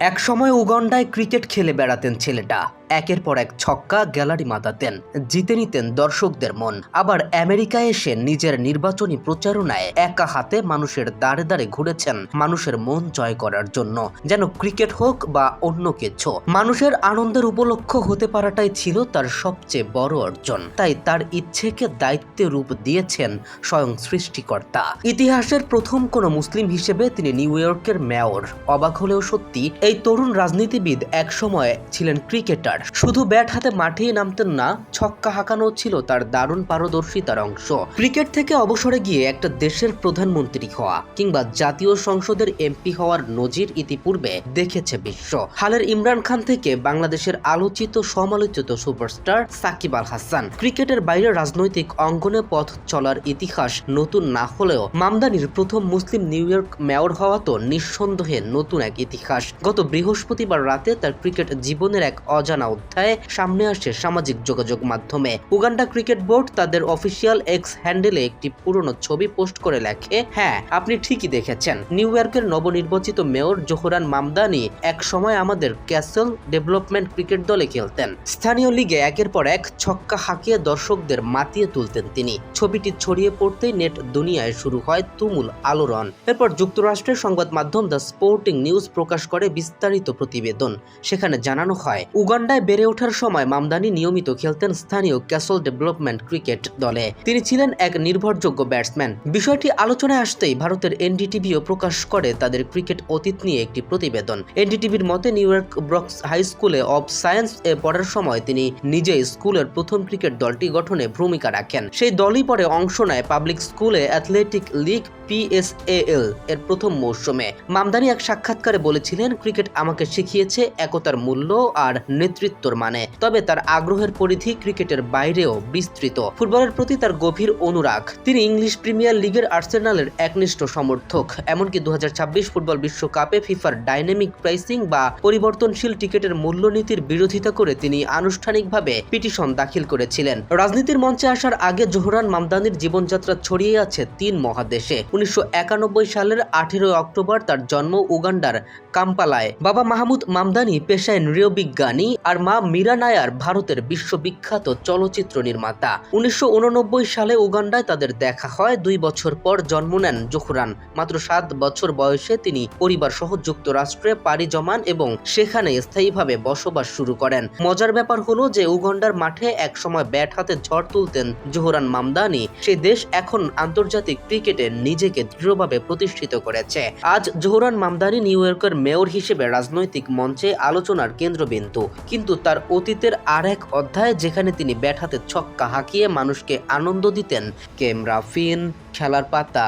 একসময় উগান্ডায় ক্রিকেট খেলে বেড়াতেন ছেলেটা। একের পর এক ছক্কা গ্যালারি মাতাতেন, জিতে নিতেন দর্শকদের মন। আবার আমেরিকায় এসে নিজের নির্বাচনী প্রচারণায় একা হাতে মানুষের দাঁড়ে দাঁড়ে ঘুরেছেন মানুষের মন জয় করার জন্য। যেন ক্রিকেট হোক বা অন্য কিছু, মানুষের আনন্দের উপলক্ষ হতে পারাটাই ছিল তার সবচেয়ে বড় অর্জন। তাই তার ইচ্ছেকে দায়িত্বে রূপ দিয়েছেন স্বয়ং সৃষ্টিকর্তা। ইতিহাসের প্রথম কোন মুসলিম হিসেবে তিনি নিউ ইয়র্কের মেয়র। অবাক হলেও সত্যি, এই তরুণ রাজনীতিবিদ এক একসময় ছিলেন ক্রিকেটার। শুধু ব্যাট হাতে মাঠেই নামতেন না, ছক্কা হাঁকানো ছিল তার দারুণ পারদর্শিতার অংশ। ক্রিকেট থেকে অবসরে গিয়ে একটা দেশের প্রধানমন্ত্রী হওয়া কিংবা জাতীয় সংসদের এমপি হওয়ার নজির ইতিপূর্বে দেখেছে বিশ্ব। হালের ইমরান খান থেকে বাংলাদেশের আলোচিত, সমালোচিত সুপারস্টার সাকিব আল হাসান। ক্রিকেটের বাইরে রাজনৈতিক অঙ্গনে পথ চলার ইতিহাস নতুন না হলেও মামদানির প্রথম মুসলিম নিউ ইয়র্ক মেয়র হওয়া তো নিঃসন্দেহে নতুন এক ইতিহাস। গত বৃহস্পতিবার রাতে তার ক্রিকেট জীবনের এক অজানা অধ্যায় সামনে আসে সামাজিক যোগাযোগ মাধ্যমে। উগান্ডা ক্রিকেট বোর্ড তাদের অফিসিয়াল এক্স হ্যান্ডেলে একটি পুরনো ছবি পোস্ট করে লেখে হ্যাঁ আপনি ঠিকই দেখেছেন। নিউ ইয়র্কের নবনির্বাচিত মেয়র জোহরান মামদানি এক সময় আমাদের ক্যাসেল ডেভেলপমেন্ট ক্রিকেট দলে খেলতেন। স্থানীয় লিগে একের পর এক ছক্কা হাঁকিয়ে দর্শকদের মাতিয়ে তুলতেন তিনি। ছবিটি ছড়িয়ে পড়তেই নেট দুনিয়ায় শুরু হয় তুমুল আলোড়ন। এরপর যুক্তরাষ্ট্রের সংবাদ মাধ্যম দ্য স্পোর্টিং নিউজ প্রকাশ করে বিস্তারিত প্রতিবেদন। সেখানে জানানো হয় উগান্ডায় বেড়ে ওঠার সময় মামদানি নিয়মিত খেলতেন স্থানীয় ক্যাসল ডেভেলপমেন্ট ক্রিকেট দলে। তিনি ছিলেন এক নির্ভরযোগ্য ব্যাটসম্যান। বিষয়টি আলোচনায় আসতেই ভারতের এনডিটিভিও প্রকাশ করে তাদের ক্রিকেট অতীত নিয়ে একটি প্রতিবেদন। এনডিটিভির মতে, নিউ ইয়র্ক ব্রক্স হাই স্কুলে অব সায়েন্স এ পড়ার সময় তিনি নিজে স্কুলের প্রথম ক্রিকেট দলটি গঠনে ভূমিকা রাখেন। সেই দলই পরে অংশ নেয় পাবলিক স্কুলে অ্যাথলেটিক লিগ পিএসএএল এর প্রথম মৌসুমে। মামদানি এক সাক্ষাৎকারে বলেছিলেন, ক্রিকেট আমাকে শিখিয়েছে একতার মূল্য আর নেতৃত্বর মানে তবে তার আগ্রহের পরিধি ক্রিকেটের বাইরেও বিস্তৃত। ফুটবলের প্রতি তার গভীর অনুরাগ। তিনি ইংলিশ প্রিমিয়ার লিগের আর্সেনালের একনিষ্ঠ সমর্থক। এমনকি দু ফুটবল বিশ্বকাপে ফিফার ডাইনামিক প্রাইসিং বা পরিবর্তনশীল টিকেটের মূল্যনীতির বিরোধিতা করে তিনি আনুষ্ঠানিকভাবে পিটিশন দাখিল করেছিলেন। রাজনীতির মঞ্চে আসার আগে জোহরান মামদানির জীবনযাত্রা ছড়িয়ে আছে তিন মহাদেশে। উনিশশো একানব্বই সালের আঠেরোই অক্টোবর তার জন্ম উগান্ডার কাম্পালায়। বাবা মাহমুদ মামদানি পেশায় নৃবিজ্ঞানী আর মা মীরা নায়ার ভারতের বিশ্ববিখ্যাত চলচ্চিত্র নির্মাতা। উনিশশো উননব্বই সালে উগান্ডায় তাদের দেখা হয়। দুই বছর পর জন্ম নেন জোহরান। মাত্র সাত বছর বয়সে তিনি পরিবার সহ যুক্তরাষ্ট্রে পাড়ি জমান এবং সেখানে স্থায়ীভাবে বসবাস শুরু করেন। মজার ব্যাপার হলো যে উগান্ডার মাঠে একসময় ব্যাট হাতে ঝড় তুলতেন জোহরান মামদানি। সেই দেশ এখন আন্তর্জাতিক ক্রিকেটে নিজেকে দৃঢ়ভাবে প্রতিষ্ঠিত করেছে। আজ জোহরান মামদানি নিউ ইয়র্কের মেয়র হিসেবে রাজনৈতিক মঞ্চে আলোচনার কেন্দ্রবিন্দু। কিন্তু তার অতীতের আর এক অধ্যায় যেখানে তিনি ব্যাট হাতে ছক্কা হাঁকিয়ে মানুষকে আনন্দ দিতেন, কেম ফিন খেলার পাতা।